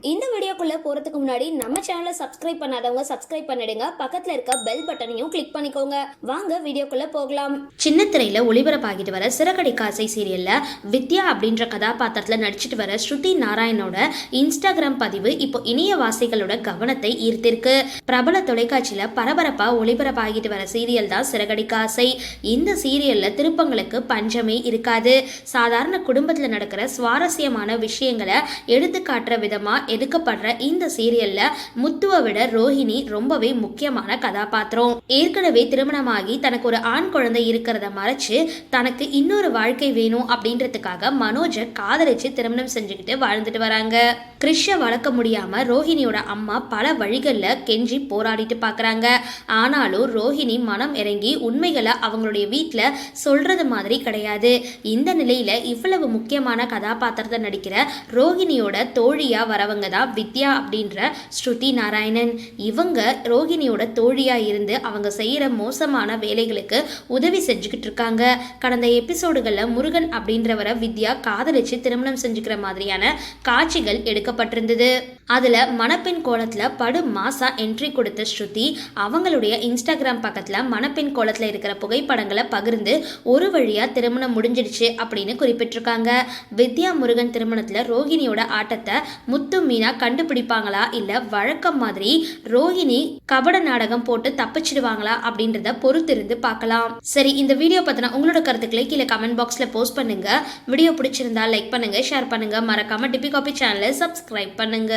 இந்த வீடியோக்குள்ளே போறதுக்கு முன்னாடி நம்ம சேனலை சப்ஸ்கிரைப் பண்ணாதவங்க சப்ஸ்கிரைப் பண்ணிடுங்க. பக்கத்தில் இருக்க பெல் பட்டனையும் கிளிக் பண்ணிக்கோங்க. வாங்க வீடியோக்குள்ளே போகலாம். சின்ன திரையில் ஒளிபரப்பாகிட்டு வர சிறகடி காசை சீரியலில் வித்யா அப்படின்ற கதாபாத்திரத்தில் நடிச்சிட்டு வர ஸ்ருதி நாராயணோட இன்ஸ்டாகிராம் பதிவு இப்போ இணைய வாசிகளோட கவனத்தை ஈர்த்திருக்கு. பிரபல தொலைக்காட்சியில் பரபரப்பாக ஒளிபரப்பாகிட்டு வர சீரியல் தான் சிறகடி காசை. இந்த சீரியலில் திருப்பங்களுக்கு பஞ்சமே இருக்காது. சாதாரண குடும்பத்தில் நடக்கிற சுவாரஸ்யமான விஷயங்களை எடுத்து காட்டுற விதமாக எடுக்கப்படுற இந்த சீரியல்ல முத்துவை விட ரோஹிணி ரொம்பவே முக்கியமான கதாபாத்திரம். ஏற்கனவே திருமணமாகி தனக்கு ஒரு ஆண் குழந்தை இருக்கிறத மறைச்சு தனக்கு இன்னொரு வாழ்க்கை வேணும் அப்படின்றதுக்காக மனோஜை காதலிச்சு திருமணம் செஞ்சுக்கிட்டு வாழ்ந்துட்டு வராங்க. கிறிஷ வளர்க்க முடியாம ரோஹிணியோட அம்மா பல வழிகளில் கெஞ்சி போராடிட்டு பார்க்கறாங்க ஆனாலும் ரோஹிணி மனம் இறங்கி உண்மைகளை அவங்களுடைய வீட்டில் சொல்றது மாதிரி கிடையாது. இந்த நிலையில இவ்வளவு முக்கியமான கதாபாத்திரத்தை நடிக்கிற ரோஹிணியோட தோழியா வரவங்க தான் வித்யா வித்யா அப்படின்ற ஸ்ருதி நாராயணன். இவங்க ரோஹிணியோட தோழியாக இருந்து அவங்க செய்கிற மோசமான வேலைகளுக்கு உதவி செஞ்சுக்கிட்டு இருக்காங்க. கடந்த எபிசோடுகளில் முருகன் அப்படின்றவரை வித்யா காதலிச்சு திருமணம் செஞ்சுக்கிற மாதிரியான காட்சிகள் எடுக்கப்பட்டிருந்தது. அதில் மணப்பெண் கோலத்தில் படு மாசா என்ட்ரி கொடுத்த ஸ்ருதி அவங்களுடைய இன்ஸ்டாகிராம் பக்கத்தில் மணப்பெண் கோலத்தில் இருக்கிற புகைப்படங்களை பகிர்ந்து ஒரு வழியாக திருமணம் முடிஞ்சிடுச்சு அப்படின்னு குறிப்பிட்டிருக்காங்க. வித்யா முருகன் திருமணத்தில் ரோஹிணியோட ஆட்டத்தை முத்து மீனா கண்டுபிடிப்பாங்களா இல்லை வழக்கம் மாதிரி ரோஹிணி கபட நாடகம் போட்டு தப்பிச்சிடுவாங்களா அப்படின்றத பொறுத்திருந்து பார்க்கலாம். சரி இந்த வீடியோ பற்றின உங்களோட கருத்துக்களை கீழே கமெண்ட் பாக்ஸில் போஸ்ட் பண்ணுங்க. வீடியோ பிடிச்சிருந்தா லைக் பண்ணுங்க ஷேர் பண்ணுங்க. மறக்காம டிபி காபி சேனலை சப்ஸ்கிரைப் பண்ணுங்க.